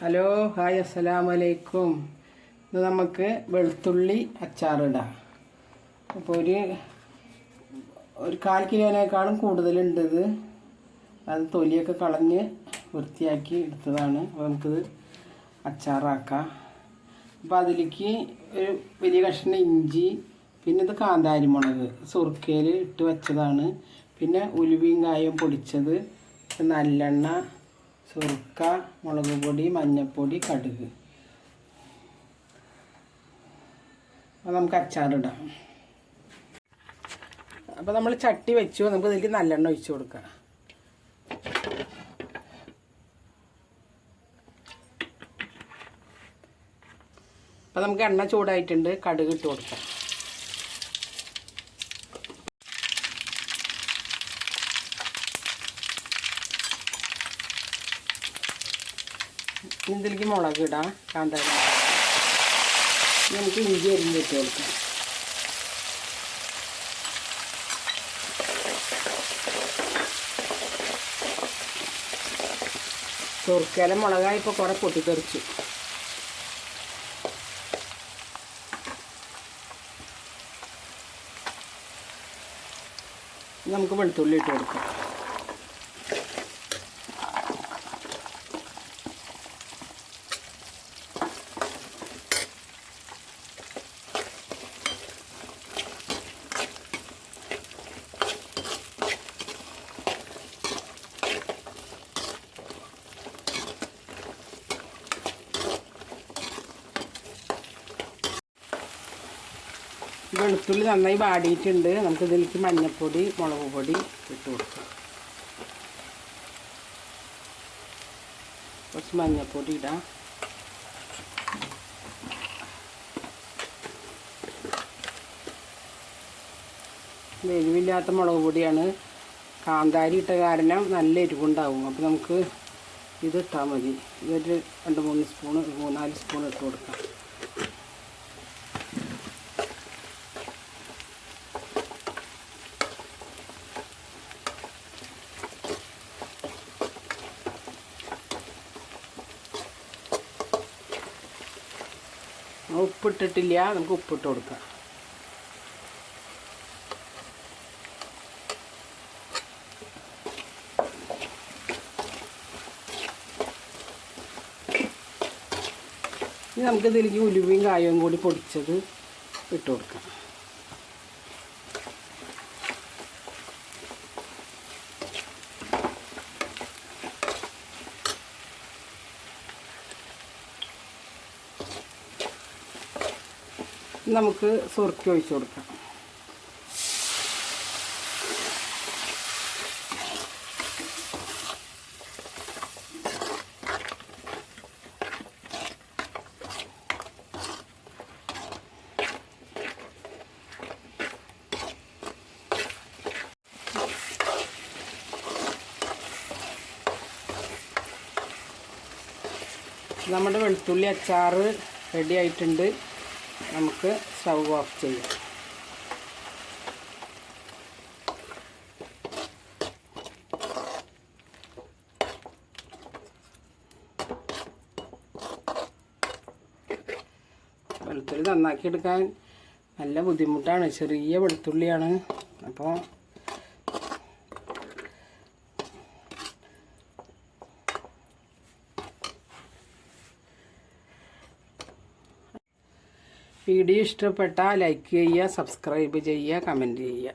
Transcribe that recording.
Hello hi അസ്സലാമു വലൈക്കും ഇത് നമുക്ക് വെളുത്തുള്ളി അച്ചാറിടാം അപ്പോൾ ഒരു ഒരു കാൽ കിലോനേക്കാളും കൂടുതലുണ്ട് ഇത്. അത് തൊലിയൊക്കെ കളഞ്ഞ് വൃത്തിയാക്കി എടുത്തതാണ്. അപ്പോൾ നമുക്കിത് അച്ചാറാക്കാം. അപ്പോൾ അതിലേക്ക് ഒരു വലിയ കഷ്ണം ഇഞ്ചി പിന്നെ ഇത് കാന്താരി മുളക് സുർക്കയിൽ ഇട്ട് വെച്ചതാണ്. പിന്നെ ഉലുവയും കായും പൊടിച്ചത് നല്ലെണ്ണ സുർക്ക മുളക് പൊടി മഞ്ഞൾപ്പൊടി കടുക്. അപ്പോൾ നമുക്ക് അച്ചാറിടാം. അപ്പോൾ നമ്മൾ ചട്ടി വെച്ചു. നമുക്ക് ഇതിലേക്ക് നല്ലെണ്ണ ഒഴിച്ചു കൊടുക്കാം. അപ്പോൾ നമുക്ക് എണ്ണ ചൂടായിട്ടുണ്ട്. കടുക് ഇട്ട് കൊടുക്കാം. ഇതിലേക്ക് മുളക് ഇടാം. കാന്താരി നമുക്ക് ഇഞ്ചി അരിഞ്ഞ് ഇട്ട് കൊടുക്കാം. ചൊറുക്കല മുളകായി ഇപ്പോൾ കുറേ പൊട്ടിത്തെറിച്ചു. നമുക്ക് വെളുത്തുള്ളി ഇട്ട് കൊടുക്കാം. വെളുത്തുള്ളി നന്നായി വാടിയിട്ടുണ്ട്. നമുക്ക് ഇതിലേക്ക് മഞ്ഞൾപ്പൊടി മുളക് പൊടി ഇട്ട് കൊടുക്കാം. കുറച്ച് മഞ്ഞൾപ്പൊടി ഇടാം. എരിവില്ലാത്ത മുളക് പൊടിയാണ്. കാന്താരി ഇട്ട കാരണം നല്ല എരിവുണ്ടാവും. അപ്പോൾ നമുക്ക് ഇത് ഇട്ടാൽ മതി. ഇതൊരു രണ്ട് മൂന്ന് സ്പൂൺ മൂന്നാൽ സ്പൂൺ ഇട്ട് കൊടുക്കാം. ഉപ്പിട്ടിട്ടില്ല. നമുക്ക് ഉപ്പിട്ട് കൊടുക്കാം. ഇനി നമുക്ക് ഇതിലേക്ക് ഉലുവയും കായവും കൂടി പൊടിച്ചത് ഇട്ട് കൊടുക്കാം. നമുക്ക് സുറുക്കി ഒഴിച്ചു കൊടുക്കാം. നമ്മുടെ വെളുത്തുള്ളി അച്ചാറ് റെഡി ആയിട്ടുണ്ട്. നമുക്ക് സ്റ്റൗ ഓഫ് ചെയ്യാം. വെളുത്തുള്ളി നന്നാക്കി എടുക്കാൻ നല്ല ബുദ്ധിമുട്ടാണ്. ചെറിയ വെളുത്തുള്ളിയാണ്. അപ്പോൾ വീഡിയോ ഇഷ്ടപ്പെട്ടാൽ ലൈക്ക് ചെയ്യുക സബ്സ്ക്രൈബ് ചെയ്യുക കമൻറ്റ് ചെയ്യുക